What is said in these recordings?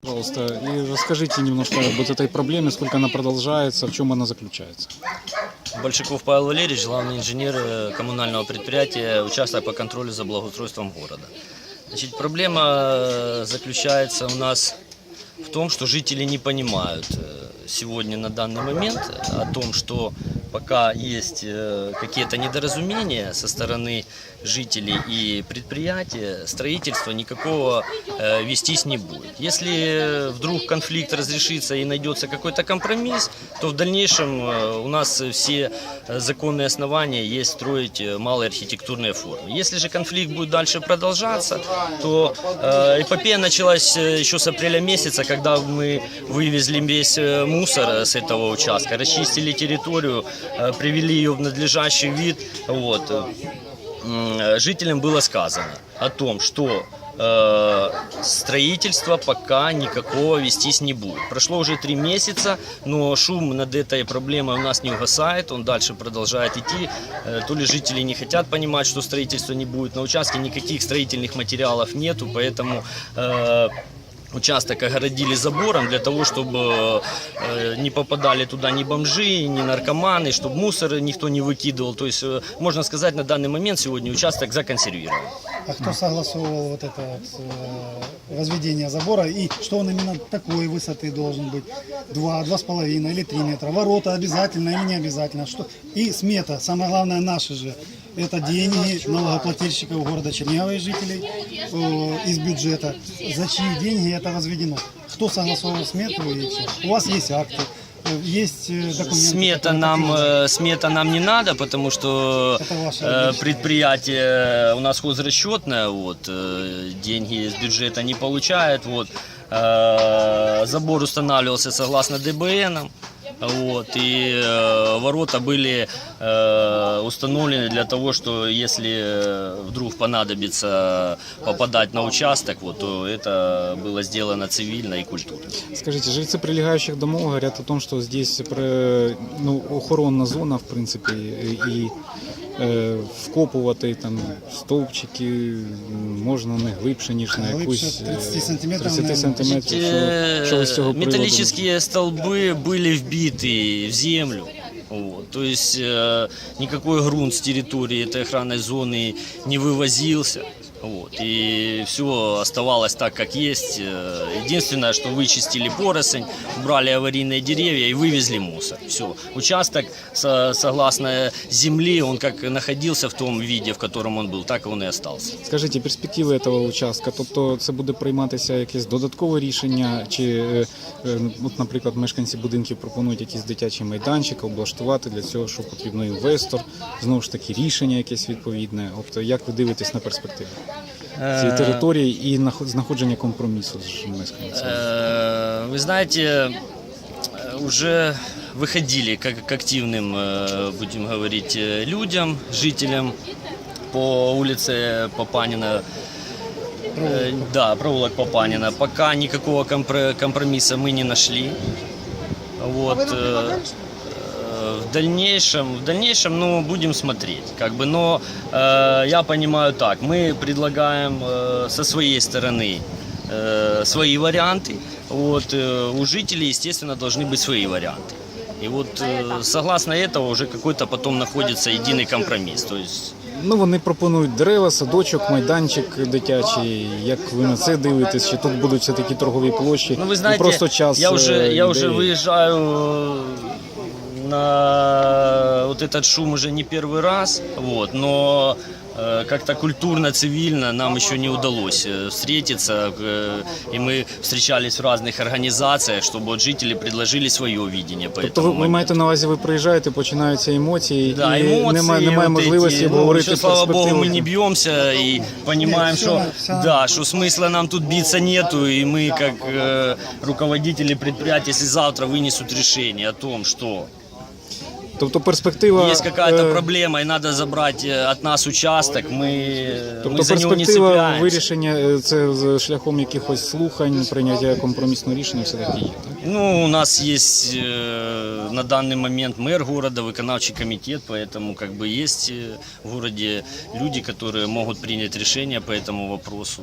Пожалуйста, и расскажите немножко об вот этой проблеме, сколько она продолжается, в чем она заключается. Большаков Павел Валерьевич, главный инженер э, коммунального предприятия, участок по контролю за благоустройством города. Значит, проблема э, заключается у нас в том, что жители не понимают э, сегодня на данный момент о том, что пока есть э, какие-то недоразумения со стороны жителей и предприятия, строительство никакого э, вестись не будет. Если вдруг конфликт разрешится и найдется какой-то компромисс, то в дальнейшем э, у нас все законные основания есть строить малые архитектурные формы. Если же конфликт будет дальше продолжаться, то эпопея началась еще с апреля месяца, когда мы вывезли весь мусор с этого участка, расчистили территорию, привели ее в надлежащий вид. Вот. Э, Жителям было сказано о том, что э, строительство пока никакого вестись не будет. Прошло уже три месяца, но шум над этой проблемой у нас не угасает, он дальше продолжает идти. Э, то ли жители не хотят понимать, что строительства не будет на участке, никаких строительных материалов нету, поэтому э, Участок огородили забором для того, чтобы э, не попадали туда ни бомжи, ни наркоманы, чтобы мусор никто не выкидывал. То есть, э, можно сказать, на данный момент сегодня участок законсервирован. А кто согласовывал вот это вот, э, возведение забора и что он именно такой высоты должен быть? Два, два с половиной или три метра. Ворота обязательно или не обязательно? Что? И смета, самое главное наши же. Это деньги налогоплательщиков города Чернявы и жителей э, из бюджета. За чьи деньги это возведено? Кто согласовывал смету и все? У вас есть акты, есть э, документы. Смета которые нам, подтверждают. э, смета нам не надо, потому что Это ваше э, личное. предприятие у нас хозрасчетное, вот, э, деньги из бюджета не получает. Вот, Э, забор устанавливался согласно ДБН. Вот, и э, ворота были э, установлены для того, что если э, вдруг понадобится попадать на участок, вот, то это было сделано цивильно и культурно. Скажите, жильцы прилегающих домов говорят о том, что здесь про- ну, охоронна зона, в принципі, і е, вкопувати там стовпчики можна не глибше, ніж на Глибше якусь е, 30 сантиметрів, 30 наверно. сантиметрів. Що, Э, що ви з цього приводу? Металлические столбы были вбиты в землю. Вот. То есть э, никакой грунт с территории этой охранной зоны не вывозился. Вот. И все оставалось так, как есть. Э, Единственное, что вычистили поросль, убрали аварийные деревья и вывезли мусор. Все. Участок, со- согласно земле, он как находился в том виде, в котором он был, так он и остался. Скажіть, перспективи цього участка, тобто це буде прийматися якесь додаткове рішення, чи, е, е, от, наприклад, мешканці будинків пропонують якийсь дитячий майданчик облаштувати для цього, що потрібно інвестор, знову ж таки рішення якесь відповідне. Тобто, як ви дивитесь на перспективу цієї території і наход- знаходження компромісу з мешканцями? Э, Вы знаете, э, уже выходили как к активным, э, будем говорить, э, людям, жителям по улице Папанина. Э, Да, проволок Папанина. Пока никакого компро- компромисса мы не нашли. Вот. э, э, В дальнейшем, в дальнейшем, ну, будем смотреть, как бы, но э, я понимаю так, мы предлагаем э, со своей стороны э, свои варианты, вот, э, у жителей, естественно, должны быть свои варианты. И вот э, согласно этого уже какой-то потом находится единый компромисс, то есть Ну, вони пропонують дерева, садочок, майданчик дитячий. Як ви на це дивитесь? Чи тут будуть все такі торгові площі? Ну, вы І знаете, просто час я уже, е, я уже ідеї? выезжаю на вот этот шум уже не первый раз, вот, но э, как-то культурно, цивильно нам еще не удалось э, встретиться, э, и мы встречались в разных организациях, чтобы вот жители предложили свое видение по Тобто этому ви, ви моменту. маєте на увазі, ви приїжджаєте, починаються емоції, Да, і эмоции, немає, немає вот можливості эти, ну, обговорити еще, слава богу, перспективу. мы не бьемся и понимаем, Нет, всё что, на- всё на- да, что смысла нам тут биться нету, и мы, как э, руководители предприятия, если завтра вынесут решение о том, что Тобто перспектива есть какая-то е, проблема и надо забрать э, от нас участок, мы, мы Тобто за него не перспектива цепляемся. вирішення е, це з шляхом якихось слухань, прийняття компромісного рішення все таки є. Так? Ну, у нас есть э, на данный момент мэр города, выконавчий комитет, поэтому как бы есть э, в городе люди, которые могут принять решение по этому вопросу.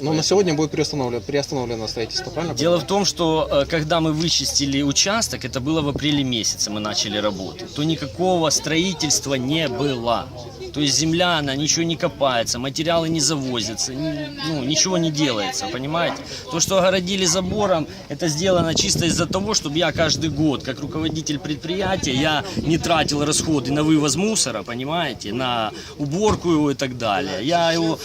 Но на сегодня будет приостановлено, приостановлено строительство, правильно? Дело в том, что э, когда мы вычистили участок, это было в апреле месяце, мы начали работы, то никакого строительства не было. То есть земля, она ничего не копается, материалы не завозятся, ну, ничего не делается, понимаете? То, что огородили забором, это сделано чисто из-за того, чтобы я каждый год, как руководитель предприятия, я не тратил расходы на вывоз мусора, понимаете, на уборку его и так далее. Я его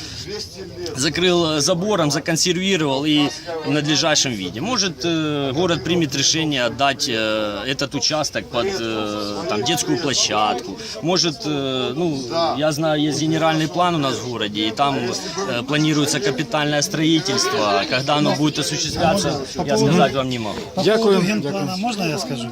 закрыл забором, законсервировал и в надлежащем виде. Может, э, город примет решение отдать э, этот участок под э, там, детскую площадку. Может, ну, я знаю, есть генеральный план у нас в городе, и там э, планируется капитальное строительство. Когда оно будет осуществляться, я сказать вам не могу. По Дякую, генплана дякую. можно я скажу?